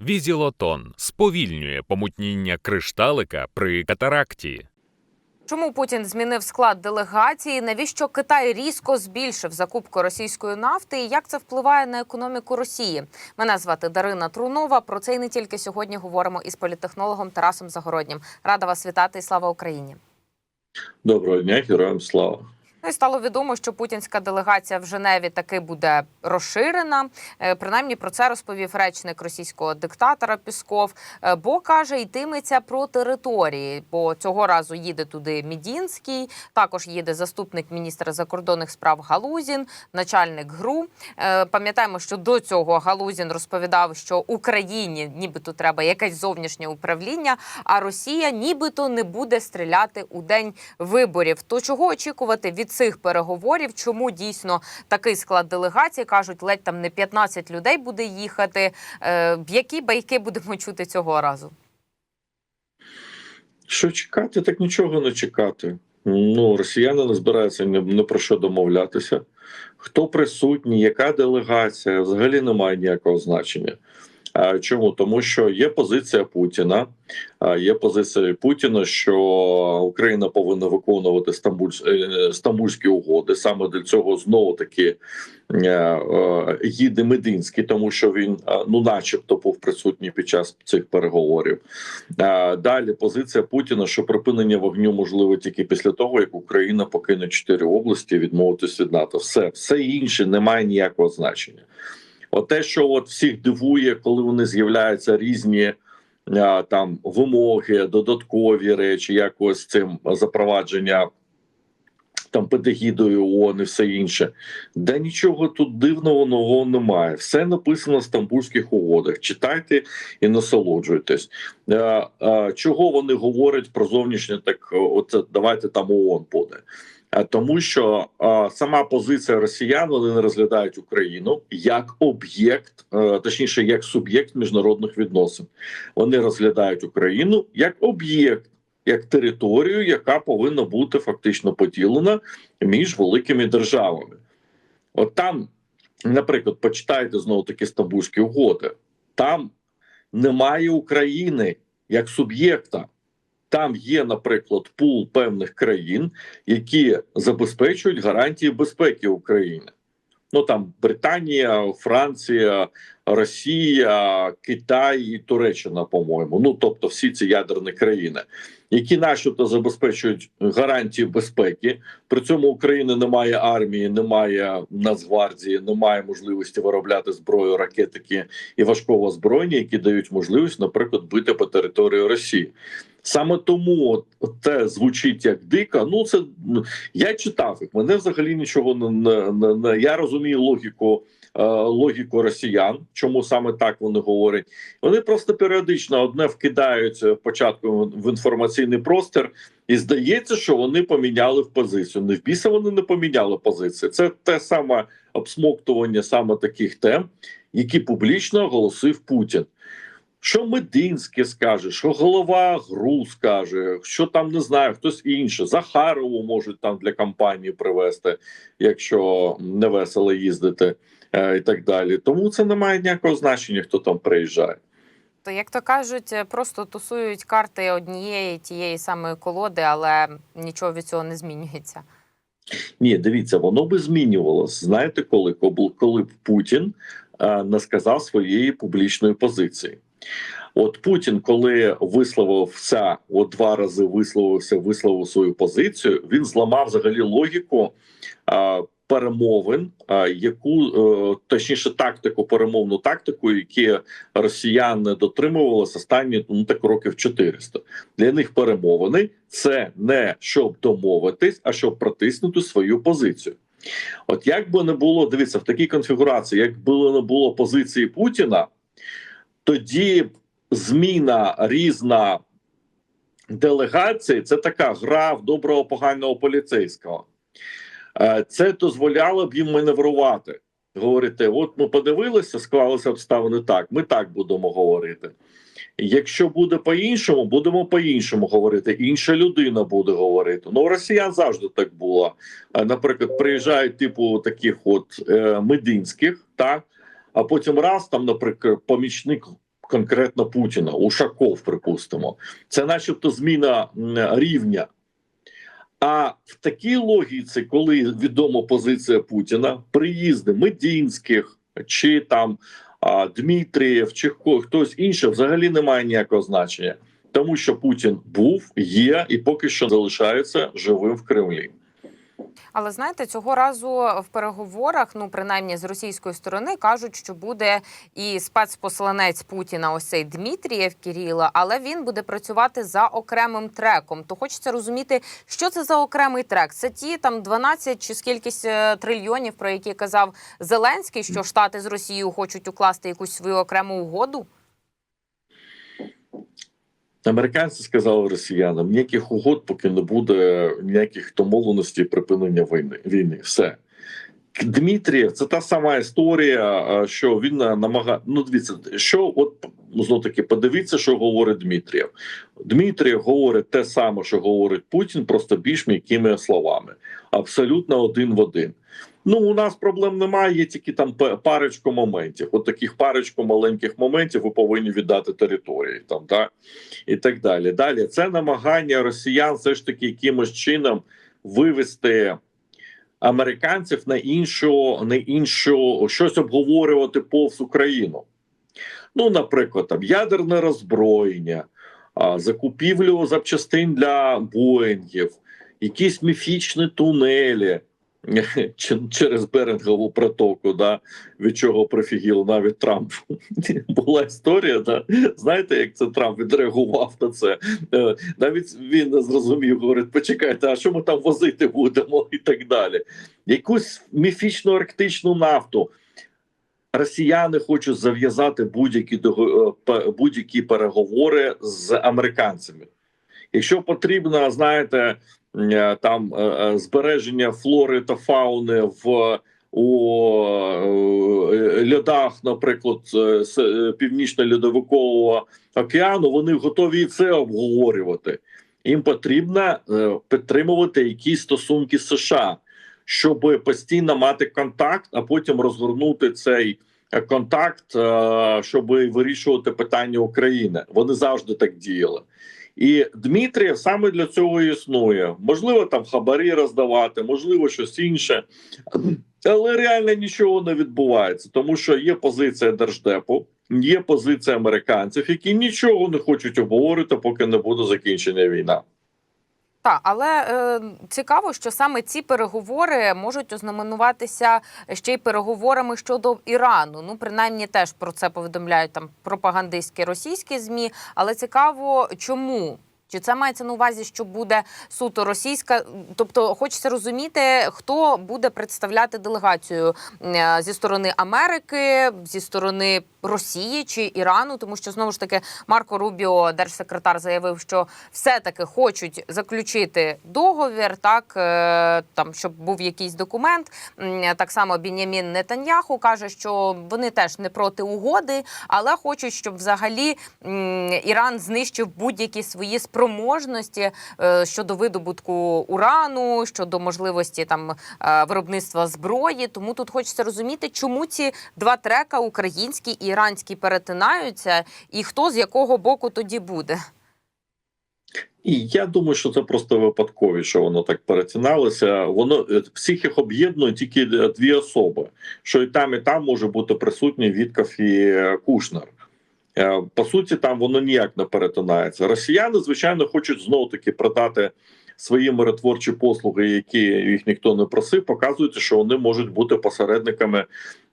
Візілотон сповільнює помутніння кришталика при катаракті. Чому Путін змінив склад делегації? Навіщо Китай різко збільшив закупку російської нафти? І як це впливає на економіку Росії? Мене звати Дарина Трунова. Про це і не тільки сьогодні говоримо із політтехнологом Тарасом Загороднім. Рада вас вітати і слава Україні. Доброго дня, героям слава. Ну і стало відомо, що путінська делегація в Женеві таки буде розширена. Е, Принаймні про це розповів речник російського диктатора Пісков. Е, Бо каже, йтиметься про території. Бо цього разу їде туди Мідінський, також їде заступник міністра закордонних справ Галузін, начальник ГРУ. Е, Пам'ятаємо, що до цього Галузін розповідав, що Україні нібито треба якесь зовнішнє управління, а Росія нібито не буде стріляти у день виборів. То чого очікувати від цих переговорів? Чому дійсно такий склад делегації кажуть, ледь там не 15 людей буде їхати? Е, які байки будемо чути цього разу? Що чекати, так нічого не чекати. Ну, росіяни не збираються ні, ні про що домовлятися. Хто присутній, яка делегація, взагалі не має ніякого значення. А чому? Тому що є позиція Путіна. Є позиція Путіна, що Україна повинна виконувати Стамбуль, е, стамбульські угоди. Саме для цього знову таки е, е, їде Мединський, тому що він, е, ну, начебто, був присутній під час цих переговорів. Е, Далі позиція Путіна, що припинення вогню можливо тільки після того, як Україна покине чотири області, відмовитись від НАТО. Все, все інше не має ніякого значення. От те, що от всіх дивує, коли вони з'являються різні там вимоги, додаткові речі, як ось цим запровадження там під егідою ООН і все інше. Да нічого тут дивного нового немає. Все написано в стамбульських угодах. Читайте і насолоджуйтесь. Чого вони говорять про зовнішнє, так оце давайте там ООН буде. А Тому що а, сама позиція росіян вони не розглядають Україну як об'єкт, е, точніше, як суб'єкт міжнародних відносин. Вони розглядають Україну як об'єкт, як територію, яка повинна бути фактично поділена між великими державами. От там, наприклад, почитайте знову таки Стамбульські угоди. Там немає України як суб'єкта. Там є, наприклад, пул певних країн, які забезпечують гарантії безпеки України. Ну там Британія, Франція, Росія, Китай і Туреччина, по-моєму. Ну тобто, всі ці ядерні країни, які начебто забезпечують гарантії безпеки. При цьому України немає армії, немає Нацгвардії, немає можливості виробляти зброю, ракетики і важкого озброєння, які дають можливість, наприклад, бити по території Росії. Саме тому от, от те звучить як дико. Ну це ну, я читав їх. Мене взагалі нічого не, не, не, я розумію логіку. е, Логіку росіян, чому саме так вони говорять? Вони просто періодично одне вкидають е, початку в інформаційний простір, і здається, що вони поміняли в позицію. Не в біса вони не поміняли позицію. Це те саме обсмоктування саме таких тем, які публічно оголосив Путін. Що Мединський скаже, що голова ГРУ скаже, що там не знаю, хтось інше. Захарову можуть там для кампанії привезти, якщо не весело їздити е, і так далі. Тому це не має ніякого значення, хто там приїжджає. То як то кажуть, е, просто тусують карти однієї тієї самої колоди, але нічого від цього не змінюється. Ні, дивіться, воно би змінювалося. Знаєте, коли коли, коли б Путін е, не сказав своєї публічної позиції. От Путін, коли висловився от два рази висловився, висловив свою позицію, він зламав взагалі логіку е, перемовин, е, яку е, точніше тактику, перемовну тактику, які росіяни дотримувалися останні ну так років 400. Для них перемовини це не щоб домовитись, а щоб протиснути свою позицію. От як би не було, дивіться, в такій конфігурації, як би не було позиції Путіна, тоді зміна різна делегації це така гра в доброго поганого поліцейського. Е, Це дозволяло б їм маневрувати. Говорити: от ми подивилися, склалися обставини так. Ми так будемо говорити. Якщо буде по-іншому, будемо по-іншому говорити. Інша людина буде говорити. Ну, у росіян завжди так було. Е, Наприклад, приїжджають типу таких от е, мединських, так а потім раз там, наприклад, помічник конкретно Путіна, Ушаков, припустимо. Це, начебто, зміна рівня. А в такій логіці, коли відома позиція Путіна, приїзди Медінських чи там Дмитрієв, чи хто- хтось інший, взагалі не має ніякого значення, тому що Путін був, є і поки що залишається живим в Кремлі. Але знаєте, цього разу в переговорах, ну принаймні з російської сторони, кажуть, що буде і спецпосланець Путіна, ось цей Дмитрієв Кіріла, але він буде працювати за окремим треком. То хочеться розуміти, що це за окремий трек. Це ті там 12 чи скількись е, трильйонів, про які казав Зеленський, що Штати з Росією хочуть укласти якусь свою окрему угоду. Американці сказали росіянам: ніяких угод, поки не буде ніяких домовленостей припинення війни. війни. Все. Дмитрієв, це та сама історія, що він намагає. Ну, дивіться, що от знов таки подивіться, що говорить Дмитрієв. Дмитрієв говорить те саме, що говорить Путін, просто більш м'якими словами. Абсолютно один в один. Ну, у нас проблем немає, є тільки там парочку моментів. От таких парочку маленьких моментів ви повинні віддати території, там да і так далі. Далі це намагання росіян все ж таки якимось чином вивести американців на іншу, на іншу щось обговорювати повз Україну. Ну, наприклад, там ядерне роззброєння, закупівлю запчастин для Боїнгів, якісь міфічні тунелі. Через Берингову протоку, да, від чого профігіл навіть Трамп була історія. Да? Знаєте, як це Трамп відреагував на це? Е, Навіть він не зрозумів, говорить: почекайте, а що ми там возити будемо, і так далі. Якусь міфічну арктичну нафту. Росіяни хочуть зав'язати будь-які е, будь-які переговори з американцями. Якщо потрібно, знаєте, там е, е, збереження флори та фауни в у е, льодах, наприклад, е, е, північно-льодовикового океану, вони готові і це обговорювати. Їм потрібно е, підтримувати якісь стосунки США, щоб постійно мати контакт, а потім розгорнути цей е, контакт, е, щоб вирішувати питання України. Вони завжди так діяли. І Дмитрієв саме для цього існує. Можливо, там хабарі роздавати, можливо, щось інше. Але реально нічого не відбувається, тому що є позиція держдепу, є позиція американців, які нічого не хочуть обговорити, поки не буде закінчення війна. Так, але е, цікаво, що саме ці переговори можуть ознаменуватися ще й переговорами щодо Ірану. Ну, принаймні, теж про це повідомляють там пропагандистські російські змі. Але цікаво, чому. Чи це мається на увазі, що буде суто російська? Тобто, хочеться розуміти, хто буде представляти делегацію е, зі сторони Америки, зі сторони Росії чи Ірану, тому що знову ж таки Марко Рубіо, держсекретар, заявив, що все-таки хочуть заключити договір, так е, там щоб був якийсь документ. Так само Бінямін Нетаньяху каже, що вони теж не проти угоди, але хочуть, щоб взагалі Іран знищив будь-які свої спроможності е, щодо видобутку урану, щодо можливості там е, виробництва зброї. Тому тут хочеться розуміти, чому ці два трека український і іранський перетинаються, і хто з якого боку тоді буде. І я думаю, що це просто випадкові, що воно так перетиналося. Воно е, всіх їх об'єднує тільки дві особи: що і там, і там може бути присутній Вітков і Кушнер. Е, По суті, там воно ніяк не перетинається. Росіяни, звичайно, хочуть знову таки продати свої миротворчі послуги, які їх ніхто не просив, показують, що вони можуть бути посередниками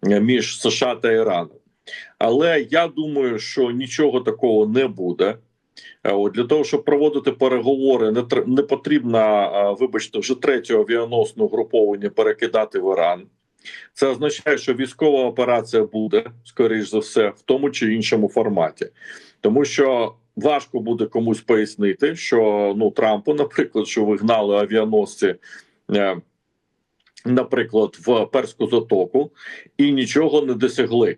е, між США та Іраном. Але я думаю, що нічого такого не буде. Е, От для того, щоб проводити переговори, не не потрібно, вибачте, вже третю авіаносну груповання перекидати в Іран. Це означає, що військова операція буде, скоріш за все, в тому чи іншому форматі, тому що важко буде комусь пояснити, що ну Трампу, наприклад, що вигнали авіаносці. е, Наприклад, в Перську затоку і нічого не досягли.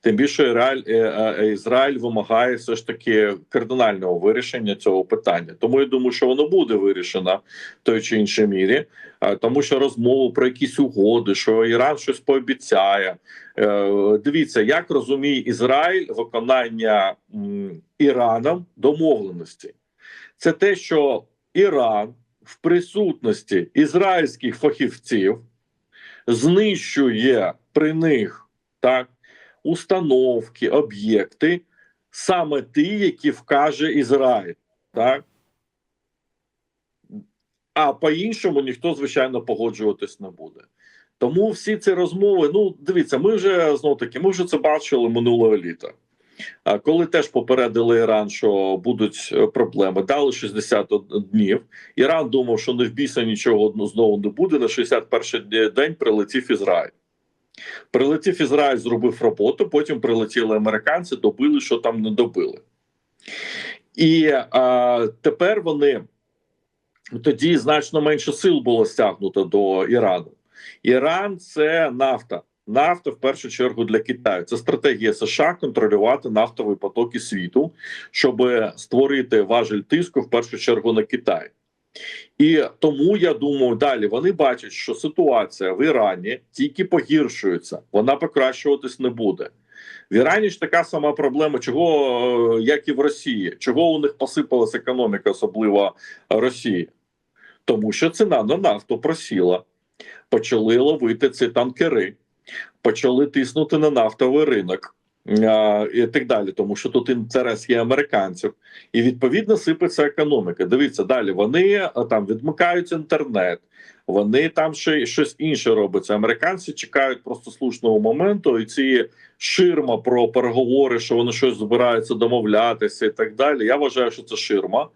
Тим більше Ізраїль, е, е, Ізраїль вимагає все ж таки кардинального вирішення цього питання. Тому я думаю, що воно буде вирішено в той чи іншій мірі, е, тому що розмову про якісь угоди, що Іран щось пообіцяє. Е, Дивіться, як розуміє Ізраїль виконання Іраном домовленості. Це те, що Іран в присутності ізраїльських фахівців знищує при них так установки, об'єкти, саме ті, які вкаже Ізраїль. Так? А по-іншому ніхто, звичайно, погоджуватись не буде. Тому всі ці розмови, ну дивіться, ми вже знов таки, ми вже це бачили минулого літа. Коли теж попередили Іран, що будуть е, проблеми, дали 60 днів. Іран думав, що не в біса нічого знову не буде. На 61-й день прилетів Ізраїль. Прилетів Ізраїль, зробив роботу. Потім прилетіли американці, добили, що там не добили. І а, тепер вони тоді значно менше сил було стягнуто до Ірану. Іран це нафта. Нафта в першу чергу для Китаю. Це стратегія США контролювати нафтові потоки світу, щоб створити важель тиску в першу чергу на Китай. І тому я думаю, далі вони бачать, що ситуація в Ірані тільки погіршується, вона покращуватись не буде. В Ірані ж така сама проблема, чого е, як і в Росії, чого у них посипалась економіка, особливо Росії, тому що ціна на нафту просіла, почали ловити ці танкери, почали тиснути на нафтовий ринок. І так далі, тому що тут інтерес є американців, і відповідно сипеться економіка. Дивіться далі. Вони там відмикають інтернет, вони там ще щось інше робиться. Американці чекають просто слушного моменту, і ці ширма про переговори, що вони щось збираються домовлятися, і так далі. Я вважаю, що це ширма.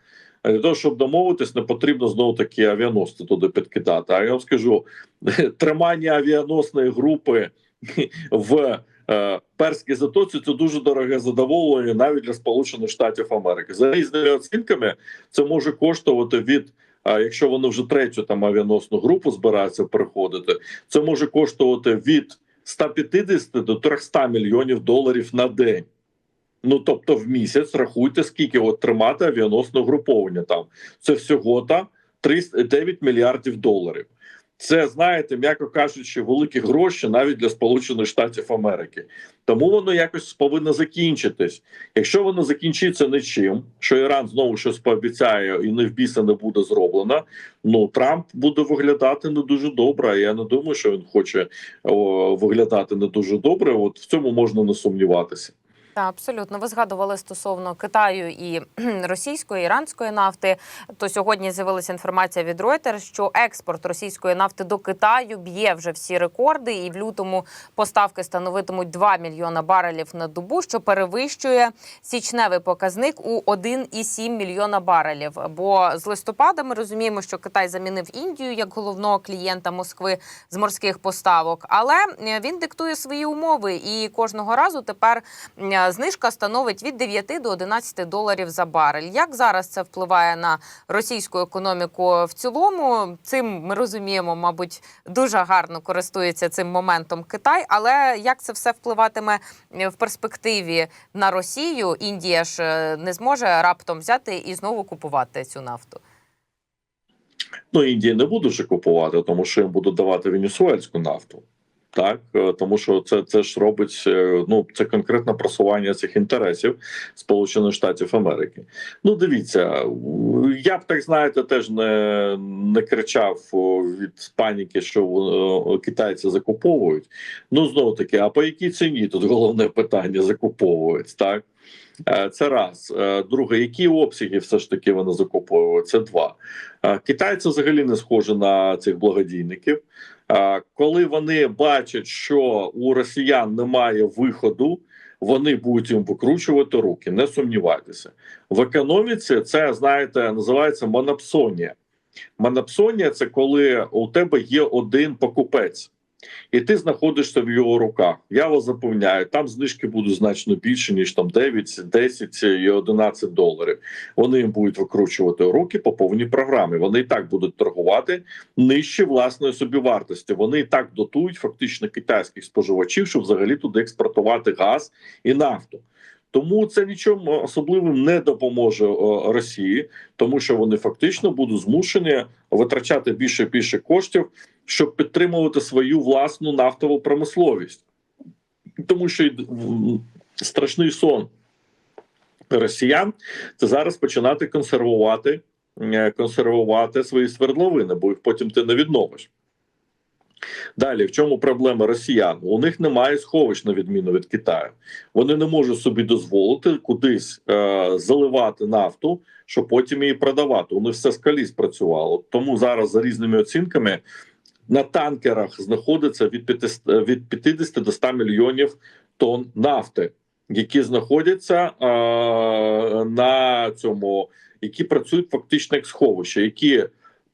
Для того, щоб домовитись, не потрібно знову таки авіаносці туди підкидати. А я вам скажу: тримання авіаносної групи в е, Перській затоці це дуже дороге задоволення навіть для Сполучених Штатів Америки. За різними оцінками це може коштувати від. А якщо вони вже третю там авіаносну групу збираються переходити, це може коштувати від 150 до 300 мільйонів доларів на день. Ну тобто, в місяць рахуйте, скільки от тримати авіаносне угруповання там. Це всього та 300 9 мільярдів доларів. Це знаєте, м'яко кажучи, великі гроші навіть для Сполучених Штатів Америки. Тому воно якось повинно закінчитись. Якщо воно закінчиться нічим, що Іран знову щось пообіцяє і не в біса не буде зроблено. Ну Трамп буде виглядати не дуже добре. Я не думаю, що він хоче о, виглядати не дуже добре. От в цьому можна не сумніватися. Так, абсолютно. Ви згадували стосовно Китаю і російської іранської нафти. То сьогодні з'явилася інформація від Reuters, що експорт російської нафти до Китаю б'є вже всі рекорди, і в лютому поставки становитимуть 2 мільйона барелів на добу, що перевищує січневий показник у 1,7 мільйона барелів. Бо з листопада ми розуміємо, що Китай замінив Індію як головного клієнта Москви з морських поставок, але е, він диктує свої умови, і кожного разу тепер е, знижка становить від 9 до 11 доларів за барель. Як зараз це впливає на російську економіку в цілому? Цим ми розуміємо, мабуть, дуже гарно користується цим моментом Китай. Але як це все впливатиме е, в перспективі на Росію? Індія ж е, не зможе раптом взяти і знову купувати цю нафту. Ну, Індія не буде вже купувати, тому що їм будуть давати венесуельську нафту. Так, е, тому що це це ж робить е, ну це конкретне просування цих інтересів Сполучених Штатів Америки. Ну, дивіться, я б так знаєте, теж не не кричав від паніки, що китайці закуповують. Ну знову таки, а по якій ціні тут головне питання закуповують, так. Е, Це раз. Друге, які обсяги все ж таки вони закуповують? Це два. Китайці взагалі не схожі на цих благодійників. Коли вони бачать, що у росіян немає виходу, вони будуть їм викручувати руки, не сумнівайтеся. В економіці це знаєте, називається монопсонія. Монопсонія це коли у тебе є один покупець. І ти знаходишся в його руках. Я вас запевняю, там знижки будуть значно більше ніж там 9, 10 і 11 доларів. Вони їм будуть викручувати руки по повній програмі. Вони і так будуть торгувати нижче власної собівартості. Вони і так дотують фактично китайських споживачів, щоб взагалі туди експортувати газ і нафту. Тому це нічому особливим не допоможе Росії, тому що вони фактично будуть змушені витрачати більше і більше коштів, щоб підтримувати свою власну нафтову промисловість, тому що страшний сон росіян це зараз починати консервувати, е, консервувати свої свердловини, бо їх потім ти не відновиш. Далі, в чому проблема росіян? У них немає сховищ на відміну від Китаю. Вони не можуть собі дозволити кудись е, заливати нафту, щоб потім її продавати. У них все скалі спрацювало. Тому зараз за різними оцінками на танкерах знаходиться від 50, від 50 до 100 мільйонів тонн нафти, які знаходяться е, на цьому, які працюють фактично як сховища, які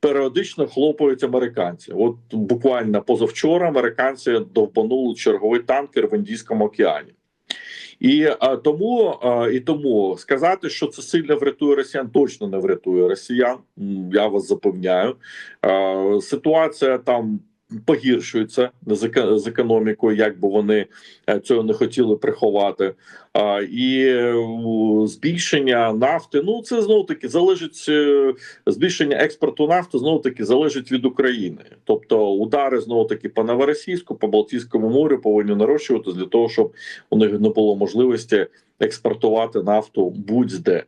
періодично хлопають американці. От буквально позавчора американці довбанули черговий танкер в Індійському океані. І а, тому а, і тому сказати, що це сильно врятує росіян, точно не врятує росіян. Я вас запевняю. А, ситуація там погіршується з еко- економікою, як би вони е, цього не хотіли приховати. І збільшення нафти. Ну це знову таки залежить е, збільшення експорту нафти знову таки залежить від України. Тобто удари знову таки по Новоросійську, по Балтійському морю повинні нарощуватися для того, щоб у них не було можливості експортувати нафту будь-де.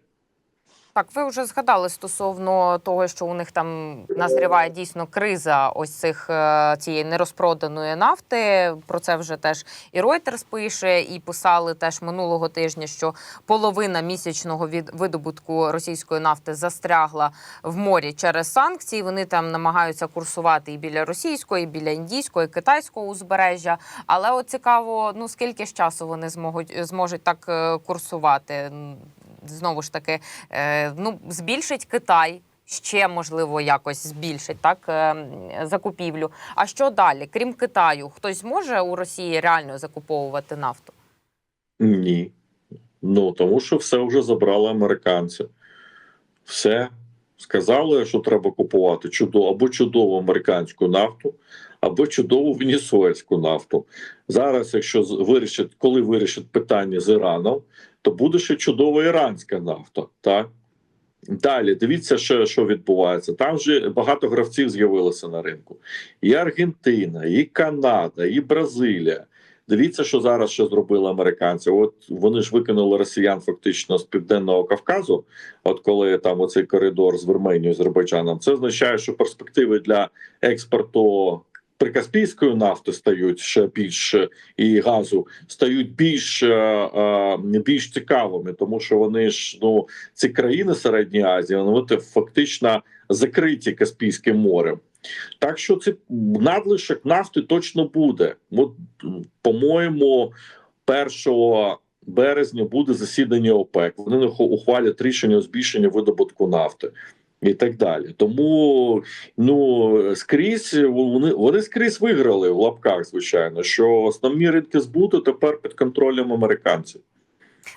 Так, ви вже згадали стосовно того, що у них там назріває дійсно криза ось цих е, цієї нерозпроданої нафти. Про це вже теж і Reuters пише, і писали теж минулого тижня, що половина місячного від видобутку російської нафти застрягла в морі через санкції. Вони там намагаються курсувати і біля російської, і біля індійського, і китайського узбережжя. Але от цікаво, ну скільки ж часу вони зможуть зможуть так е, курсувати? Знову ж таки, е, ну збільшить Китай. Ще можливо якось збільшить так е, закупівлю. А що далі? Крім Китаю, хтось зможе у Росії реально закуповувати нафту? Ні. Ну тому що все вже забрали американці. Все сказали, що треба купувати чудово або чудову американську нафту, або чудову венесуельську нафту. Зараз, якщо вирішать, коли вирішать питання з Іраном, то буде ще чудова іранська нафта. Так? Далі дивіться, що, що відбувається. Там вже багато гравців з'явилося на ринку. І Аргентина, і Канада, і Бразилія. Дивіться, що зараз ще зробили американці. От вони ж викинули росіян фактично з південного Кавказу. От коли там оцей коридор з Вірменією, Азербайджаном, це означає, що перспективи для експорту прикаспійської нафти стають ще більш і газу стають більш, е, е, більш цікавими, тому що вони ж ну ці країни Середньої Азії вони фактично закриті Каспійським морем. Так що це надлишок нафти точно буде. От, по-моєму, 1 березня буде засідання ОПЕК. Вони ухвалять рішення збільшення видобутку нафти. І так далі, тому ну скрізь вони вони скрізь виграли в лапках, звичайно, що основні ринки збуту тепер під контролем американців.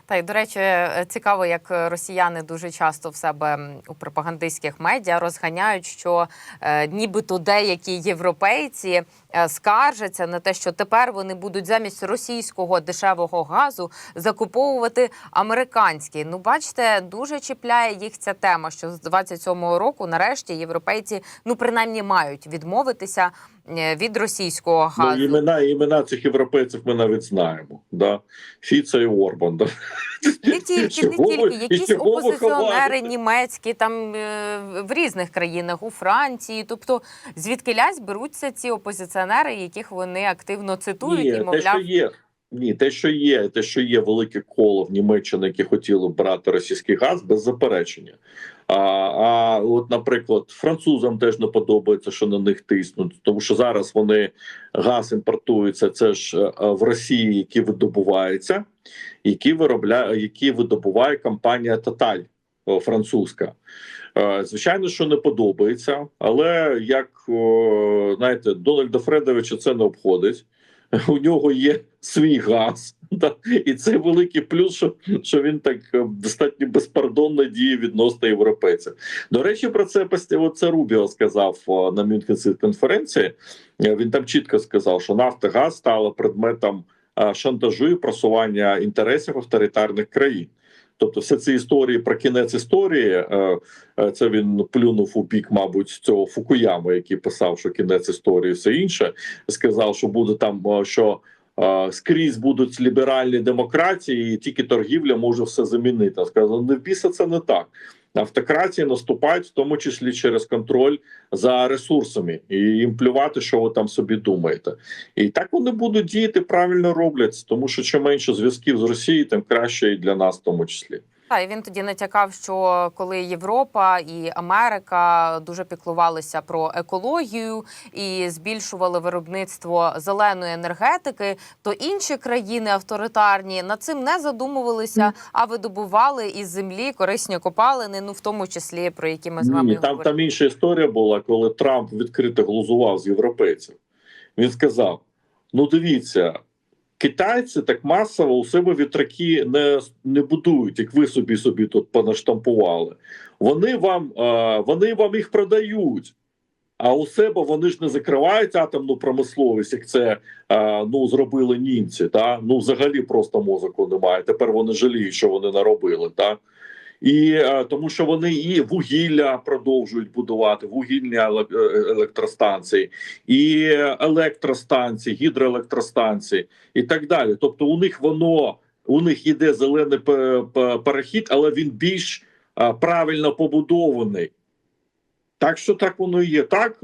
Та й до речі, цікаво, як росіяни дуже часто в себе у пропагандистських медіа розганяють, що е, нібито деякі європейці е, скаржаться на те, що тепер вони будуть замість російського дешевого газу закуповувати американський. Ну, бачите, дуже чіпляє їх ця тема, що з 27-го року нарешті європейці ну принаймні мають відмовитися від російського газу. Ну, імена імена цих європейців ми навіть знаємо. Да? Фіца і Орбан. Да? Не тільки, не тільки. Якісь опозиціонери німецькі, там е, в різних країнах, у Франції. Тобто, звідки лязь беруться ці опозиціонери, яких вони активно цитують Ні, і те, що мовляв. є. Ні, те, що є, те, що є велике коло в Німеччині, які хотіли брати російський газ, без заперечення. А, а от, наприклад, французам теж не подобається, що на них тиснуть, тому що зараз вони газ імпортується. Це ж е, в Росії, який видобувається, які виробляє, які видобуває компанія Total. французька. Е, Звичайно, що не подобається, але як знаєте, Дональда Фредовича це не обходить. У нього є свій газ, та, і це великий плюс, що, що він так е, достатньо безпардонно діє відносно європейців. До речі, про це оце це Рубіо сказав на Мюнхенській конференції. Е, Він там чітко сказав, що Нафтогаз стала предметом е, шантажу і просування інтересів авторитарних країн. Тобто, все ці історії про кінець історії, е, е, це він плюнув у бік, мабуть, цього Фукуями, який писав, що кінець історії, все інше. Сказав, що буде там, е, що скрізь будуть ліберальні демократії, і тільки торгівля може все замінити. Сказав, не в біса це не так. Автократії наступають в тому числі через контроль за ресурсами, і їм плювати, що ви там собі думаєте. І так вони будуть діяти, правильно роблять, тому що чим менше зв'язків з Росією, тим краще і для нас, в тому числі. Та і він тоді натякав, що коли Європа і Америка дуже піклувалися про екологію і збільшували виробництво зеленої енергетики, то інші країни авторитарні над цим не задумувалися, а видобували із землі корисні копалини, ну в тому числі про які ми з вами Ні, там, говорили. там інша історія була, коли Трамп відкрито глузував з європейців. Він сказав: ну дивіться, китайці так масово у себе вітраки не, не будують, як ви собі собі тут понаштампували. Вони вам, е, вони вам їх продають. А у себе вони ж не закривають атомну промисловість, як це е, ну зробили німці. Та ну взагалі просто мозоку немає. Тепер вони жаліють, що вони наробили. Та і е, тому, що вони і вугілля продовжують будувати, вугільні е, електростанції, і електростанції, гідроелектростанції, і так далі. Тобто, у них воно у них йде зелений пе- пе- перехід, але він більш е, правильно побудований. Так що так воно і є. Так,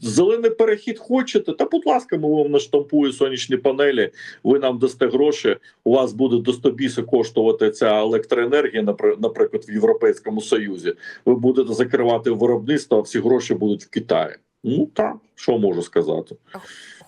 зелений перехід хочете, та будь ласка, ми вам наштампуємо сонячні панелі, ви нам дасте гроші, у вас буде до 100 біси коштувати ця електроенергія, напри- наприклад, в Європейському Союзі. Ви будете закривати виробництво, а всі гроші будуть в Китаї. Ну так, що можу сказати.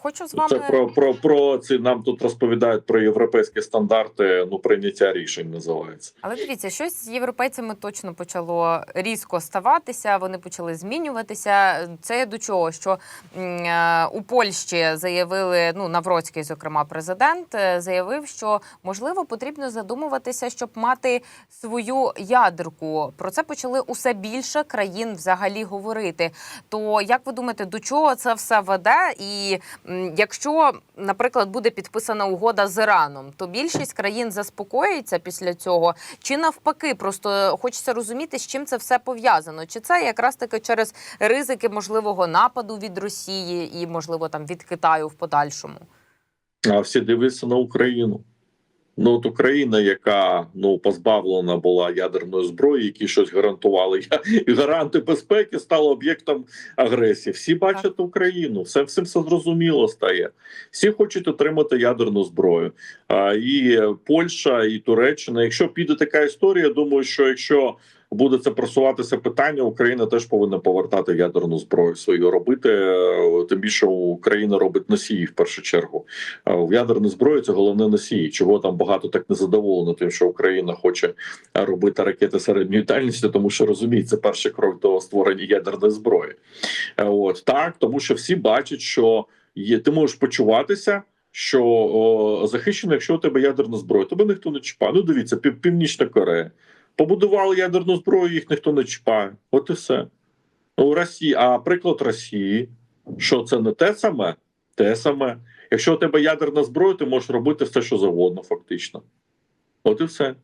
Хочу з вами Це про, про, про ці нам тут розповідають про європейські стандарти, ну прийняття рішень називається. Але дивіться, щось з європейцями точно почало різко ставатися. Вони почали змінюватися. Це до чого? Що е, у Польщі заявили, ну Навроцький, зокрема, президент, е, заявив, що можливо потрібно задумуватися, щоб мати свою ядерку. Про це почали усе більше країн взагалі говорити. То як ви думаєте, до чого це все веде? І якщо, наприклад, буде підписана угода з Іраном, то більшість країн заспокоїться після цього, чи навпаки, просто хочеться розуміти, з чим це все пов'язано. Чи це якраз таки через ризики можливого нападу від Росії і, можливо, там від Китаю в подальшому? А всі дивляться на Україну. Ну, от Україна, яка ну позбавлена була ядерної зброї, які щось гарантували, і гаранти безпеки стала об'єктом агресії. Всі бачать Україну, все всім все зрозуміло стає. Всі хочуть отримати ядерну зброю. А, і Польща, і Туреччина. Якщо піде така історія, думаю, що якщо буде це просуватися питання, Україна теж повинна повертати ядерну зброю свою робити. е, Тим більше Україна робить носії в першу чергу. В ядерній зброї це головне носії. Чого там багато так незадоволено, тим, що Україна хоче е, робити ракети середньої дальності, тому що розуміє, це перший крок до створення ядерної зброї. Е, От так, тому що всі бачать, що є, ти можеш почуватися. Що о, захищено, якщо у тебе ядерна зброя, тебе ніхто не чіпає. Ну дивіться, Пів- Північна Корея. Побудували ядерну зброю, їх ніхто не чіпає. От і все. У Росії, а приклад Росії, що це не те саме, те саме. Якщо у тебе ядерна зброя, ти можеш робити все, що завгодно, фактично. От і все.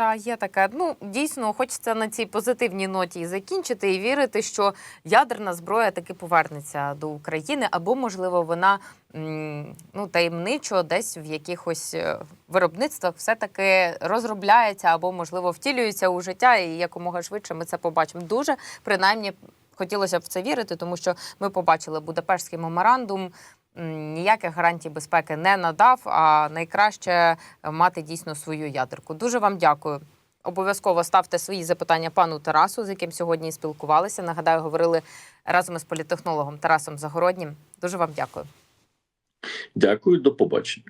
Та є таке. Ну дійсно хочеться на цій позитивній ноті закінчити і вірити, що ядерна зброя таки повернеться до України, або можливо вона ну таємничо десь в якихось е, виробництвах все таки розробляється або можливо втілюється у життя, і якомога швидше ми це побачимо. Дуже принаймні хотілося б в це вірити, тому що ми побачили Будапештський меморандум. Ніяких гарантій безпеки не надав, а найкраще мати дійсно свою ядерку. Дуже вам дякую. Обов'язково ставте свої запитання пану Тарасу, з яким сьогодні спілкувалися. Нагадаю, говорили разом із політехнологом Тарасом Загороднім. Дуже вам дякую. Дякую, до побачення.